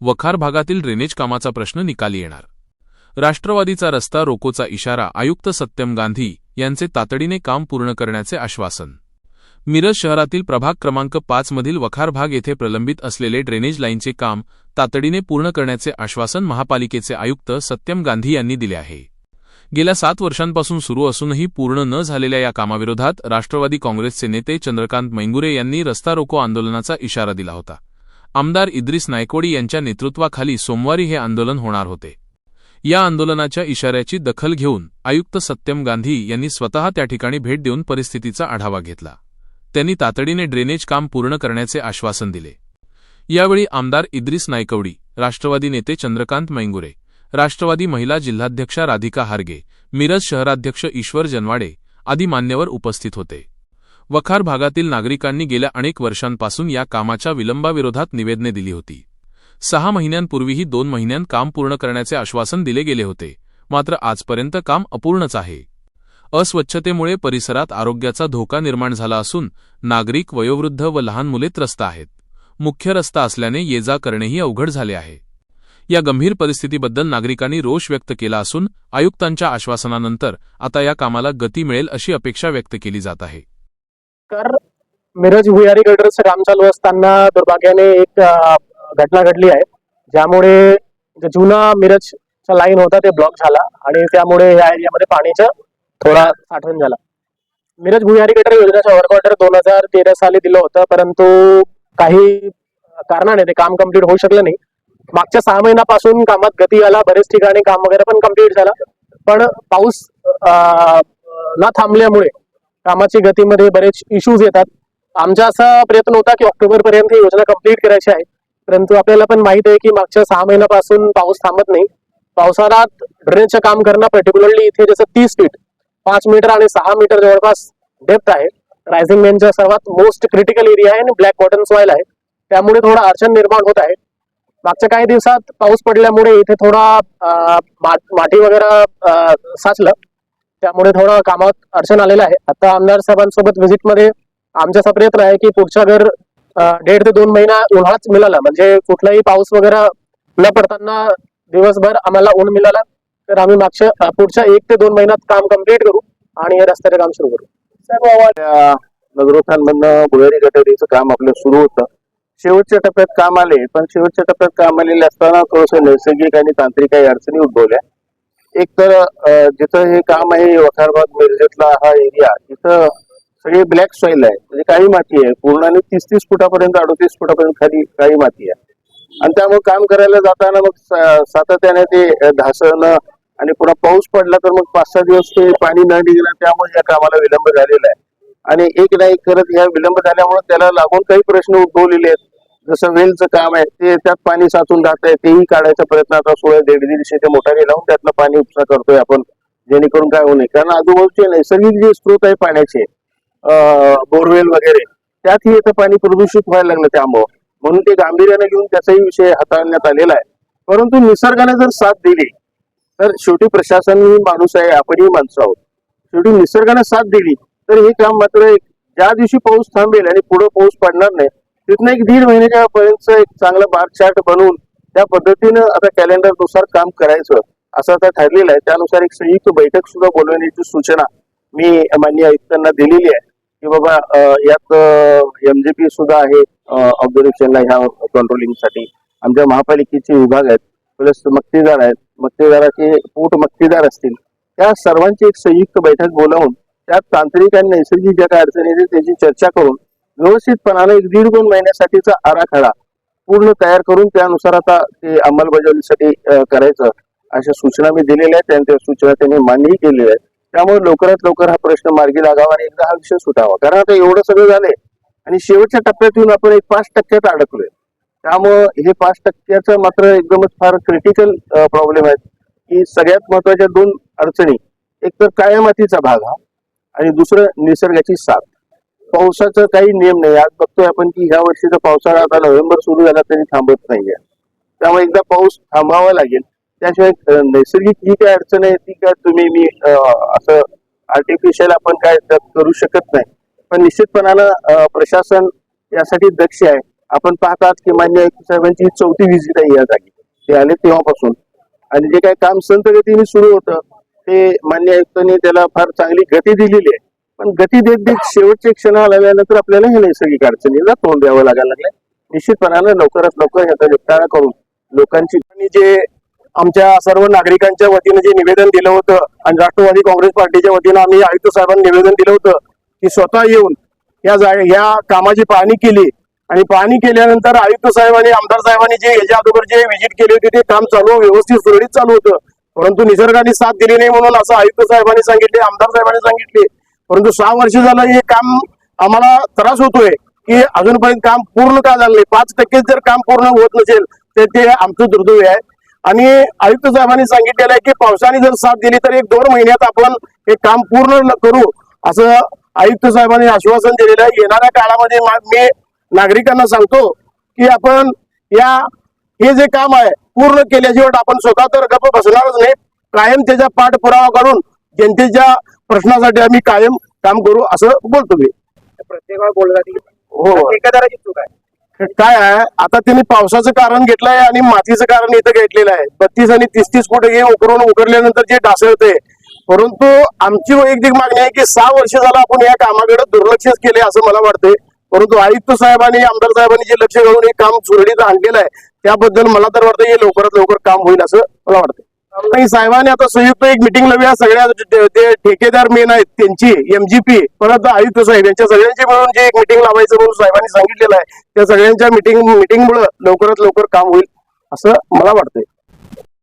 वखार भागातील ड्रेनेज कामाचा प्रश्न निकाली येणार. राष्ट्रवादीचा रस्ता रोकोचा इशारा आयुक्त सत्यम गांधी यांचे तातडीने काम पूर्ण करण्याचे आश्वासन. मिरज शहरातील प्रभाग क्रमांक पाच मधील वखार भाग येथे प्रलंबित असलेले ड्रेनेज लाईनचे काम तातडीने पूर्ण करण्याचे आश्वासन महापालिकेचे आयुक्त सत्यम गांधी यांनी दिले आहे. गेल्या सात वर्षांपासून सुरू असूनही पूर्ण न झालेल्या या कामाविरोधात राष्ट्रवादी काँग्रेसचे नेते चंद्रकांत मैंगुरे यांनी रस्ता रोको आंदोलनाचा इशारा दिला होता. आमदार इद्रिस नायकोडी यांच्या नेतृत्वाखाली सोमवारी हे आंदोलन होणार होते. या आंदोलनाच्या इशाऱ्याची दखल घेऊन आयुक्त सत्यम गांधी यांनी स्वतः त्या ठिकाणी भेट देऊन परिस्थितीचा आढावा घेतला. त्यांनी तातडीने ड्रेनेज काम पूर्ण करण्याचे आश्वासन दिले. यावेळी आमदार इद्रिस नायकवडी राष्ट्रवादी नेते चंद्रकांत मैंगुरे राष्ट्रवादी महिला जिल्हाध्यक्षा राधिका हार्गे मिरज शहराध्यक्ष ईश्वर जनवाडे आदी मान्यवर उपस्थित होते. वखार भागातील नागरिकांनी गेल्या अनेक वर्षांपासून या कामाच्या विलंबाविरोधात निवेदने दिली होती. सहा महिन्यांपूर्वीही दोन महिन्यांत काम पूर्ण करण्याचे आश्वासन दिले गेले होते. मात्र आजपर्यंत काम अपूर्णच आहे. अस्वच्छतेमुळे परिसरात आरोग्याचा धोका निर्माण झाला असून नागरिक वयोवृद्ध व लहान मुले त्रस्त आहेत. मुख्य रस्ता असल्याने ये जा करणेही अवघड झाले आहे. या गंभीर परिस्थितीबद्दल नागरिकांनी रोष व्यक्त केला असून आयुक्तांच्या आश्वासनानंतर आता या कामाला गती मिळेल अशी अपेक्षा व्यक्त केली जात आहे. तर मिरज भुयारी गटरचं काम चालू असताना दुर्भाग्याने एक घटना घडली आहे. ज्यामुळे जुना मिरजचा लाईन होता ते ब्लॉक झाला आणि त्यामुळे या एरियामध्ये पाणीचा थोडा साठवण झाला. मिरज भुयारी गटर योजनेचा वर्क ऑर्डर दोन हजार तेरा साली दिलं होतं परंतु काही कारणाने ते काम कंप्लीट होऊ शकलं नाही. मागच्या सहा महिन्यापासून कामात गती आला बरेच ठिकाणी काम वगैरे पण कंप्लीट झालं. पण पाऊस न थांबल्यामुळे कामाची गतीमध्ये बरेच इश्यूज येतात. आमचा असा प्रयत्न होता की ऑक्टोबर पर्यंत ही योजना कंप्लीट करायची आहे. परंतु आपल्याला पण माहीत आहे की मागच्या सहा महिन्यापासून पाऊस थांबत नाही. पावसाळ्यात ड्रेनेजचं काम करणं पर्टिक्युलरली इथे जसं तीस फीट पाच मीटर आणि सहा मीटर जवळपास डेप्थ आहे. रायझिंग मेनचा सर्वात मोस्ट क्रिटिकल एरिया आहे आणि ब्लॅक कॉटन सॉइल आहे. त्यामुळे थोडा अडचण निर्माण होत आहे. मागच्या काही दिवसात पाऊस पडल्यामुळे इथे थोडा मा- माती वगैरे साचलं. त्यामुळे थोडं कामात अडचण आलेलं आहे. आता आमदार साहेबांसोबत व्हिजिटमध्ये आमचा असा प्रयत्न आहे की पुढच्या घर दीड ते दोन महिना उन्हाळाच मिळाला. म्हणजे कुठलाही पाऊस वगैरे न पडताना दिवसभर आम्हाला ऊन मिळाला. तर आम्ही मागच्या पुढच्या एक ते दोन महिन्यात काम कंप्लीट करू आणि हे रस्त्याचे काम सुरू करू. नगरोत्थानमधनं भुयारी गटारीचं काम आपलं सुरू होतं. शेवटच्या टप्प्यात काम आले पण शेवटच्या टप्प्यात काम आलेले असताना थोडस नैसर्गिक आणि तांत्रिक काही अडचणी उद्भवल्या. एक तर जिथं हे काम आहे वखारबाग मिरजेतला हा एरिया तिथं सगळी ब्लॅक सॉइल आहे. म्हणजे काही माती आहे. पूर्णाने तीस तीस फुटापर्यंत अडतीस फुटापर्यंत खाली काही माती आहे. आणि त्यामुळे काम करायला जाताना मग सातत्याने ते घासणं आणि पुन्हा पाऊस पडला तर मग पाच सहा दिवस ते पाणी न निघणं त्यामुळे या कामाला विलंब झालेला आहे. आणि एक नाही करत या विलंब झाल्यामुळे त्याला लागून काही प्रश्न उद्भवलेले आहेत. जसं वेलचं काम आहे ते त्यात पाणी साचून राहत आहे तेही काढायचा प्रयत्न आता सोळा दीड दीडशे ते मोटारी लावून त्यातलं पाणी उपसा करतोय आपण जेणेकरून काय होऊ नये. कारण आजूबाजूचे नैसर्गिक जे स्रोत आहे पाण्याचे बोरवेल वगैरे त्यातही येतं पाणी प्रदूषित व्हायला लागलं त्यामुळं म्हणून ते गांभीर्याने घेऊन त्याचाही विषय हाताळण्यात आलेला आहे. परंतु निसर्गाने जर साथ दिली तर शेवटी प्रशासन ही माणूस आहे आपणही माणसं आहोत. शेवटी निसर्गाने साथ दिली तर हे काम मात्र एक ज्या दिवशी पाऊस थांबेल आणि पुढे पाऊस पडणार नाही तिथनं एक दीड महिन्याच्या पर्यंत एक चांगला बार चार्ट बनवून त्या पद्धतीनं आता कॅलेंडरनुसार काम करायचं असं आता ठरलेलं आहे. त्यानुसार एक संयुक्त बैठक सुद्धा बोलवण्याची सूचना मी मान्य आयुक्तांना दिलेली आहे की बाबा यात एमजेपी सुद्धा आहे ऑब्झर्वेशनला ह्या कंट्रोलिंगसाठी आमच्या महापालिकेचे विभाग आहेत प्लस मक्तेदार आहेत. मक्तेदाराचे पोट मक्तेदार असतील. त्या सर्वांची एक संयुक्त बैठक बोलावून त्यात तांत्रिक आणि नैसर्गिक ज्या काही अडचणी आहेत त्याची चर्चा करून व्यवस्थितपणाने एक दीड दोन महिन्यासाठीचा आराखडा पूर्ण तयार करून त्यानुसार आता ते अंमलबजावणीसाठी करायचं अशा सूचना मी दिलेल्या आहेत. त्यांच्या सूचना त्यांनी मान्यही केलेल्या आहेत. त्यामुळे लवकरात लवकर हा प्रश्न मार्गी लागावा आणि एकदा हा विषय सुटावा. कारण आता एवढं सगळं झालंय आणि शेवटच्या टप्प्यात येऊन आपण एक पाच टक्क्यात अडकलोय. त्यामुळं हे पाच टक्क्याचं मात्र एकदमच फार क्रिटिकल प्रॉब्लेम आहेत. की सगळ्यात महत्त्वाच्या दोन अडचणी एक तर काळ्या मातीचा भाग हा आणि दुसरं निसर्गाची साथ. पावसाचा काही नियम नाही. आज बघतोय आपण की ह्या वर्षीचा पावसाळा आता नोव्हेंबर सुरू झाला तरी थांबत नाहीये. त्यामुळे एकदा पाऊस थांबावा लागेल. त्याशिवाय नैसर्गिक जी काही अडचण आहे ती काय तुम्ही मी असं आर्टिफिशियल आपण काय करू शकत नाही. पण निश्चितपणानं प्रशासन यासाठी दक्ष आहे. आपण पाहतात की मान्य आयुक्त साहेबांची ही चौथी व्हिजिट आहे या जागी. ते आले तेव्हापासून. आणि जे काही काम संत गतीने सुरू होतं ते मान्य आयुक्तांनी त्याला फार चांगली गती दिलेली आहे. पण गती देत देत शेवटचे क्षण आल्यानंतर आपल्याला हे नैसर्गिक अडचणीला तोंड द्यावं लागायला लागलं निश्चितपणानं लवकरात लवकर ह्याचा निपटारा करून लोकांची जे आमच्या सर्व नागरिकांच्या वतीने जे निवेदन दिलं होतं आणि राष्ट्रवादी काँग्रेस पार्टीच्या वतीनं आम्ही आयुक्त साहेबांना निवेदन दिलं होतं की स्वतः येऊन या या कामाची पाहणी केली. आणि पाहणी केल्यानंतर आयुक्त साहेबांनी आमदार साहेबांनी जे याच्या अगोदर जे व्हिजिट केली होती ते काम चालू व्यवस्थित सुरळीत चालू होतं. परंतु निसर्गाने साथ दिली नाही म्हणून असं आयुक्त साहेबांनी सांगितले आमदार साहेबांनी सांगितले परंतु सहा वर्ष झालं हे काम आम्हाला त्रास होतोय की अजूनपर्यंत काम पूर्ण का झालं नाही? पाच टक्के जर काम पूर्ण होत नसेल तर ते आमचं दुर्दैव आहे. आणि आयुक्त साहेबांनी सांगितलेलं आहे की पावसाने जर साथ दिली तर एक दोन महिन्यात आपण हे काम पूर्ण करू असं आयुक्त साहेबांनी आश्वासन दिलेलं आहे. येणाऱ्या काळामध्ये मा- मी नागरिकांना सांगतो की आपण या हे जे काम आहे पूर्ण केल्याशिवाय आपण स्वतः तर गप्प बसणारच नाही. कायम त्याचा पाठपुरावा करून जनतेच्या प्रश्नासाठी आम्ही कायम काम करू असं बोलतो मी. प्रत्येक वेळा बोलला हो. ठेकेदाराची चूक आहे. काय आहे? आता त्यांनी पावसाचं कारण घेतलंय आणि मातीचं कारण इथं घेतलेलं आहे. बत्तीस आणि तीस तीस फूट हे उकरून उकरल्यानंतर जे ढासळते परंतु आमची वैयक्तिक मागणी आहे की सहा वर्ष झालं आपण या कामाकडे दुर्लक्षच केले असं मला वाटतंय. परंतु आयुक्त साहेबांनी आमदार साहेबांनी जे लक्ष घालून हे काम सुरळीत आणलेलं आहे त्याबद्दल मला तर वाटतं हे लवकरात लवकर काम होईल असं मला वाटतं नाही साहेबांनी आता संयुक्त एक मिटिंग लावूया सगळ्या जे ठेकेदार मेन आहेत त्यांची एमजीपी परत आयुक्त साहेब यांच्या सगळ्यांची मिळून जे एक मिटिंग लावायचं म्हणून साहेबांनी सांगितलेलं आहे त्या सगळ्यांच्या मिटिंग मिटिंगमुळे लवकरात लवकर काम होईल असं मला वाटतंय.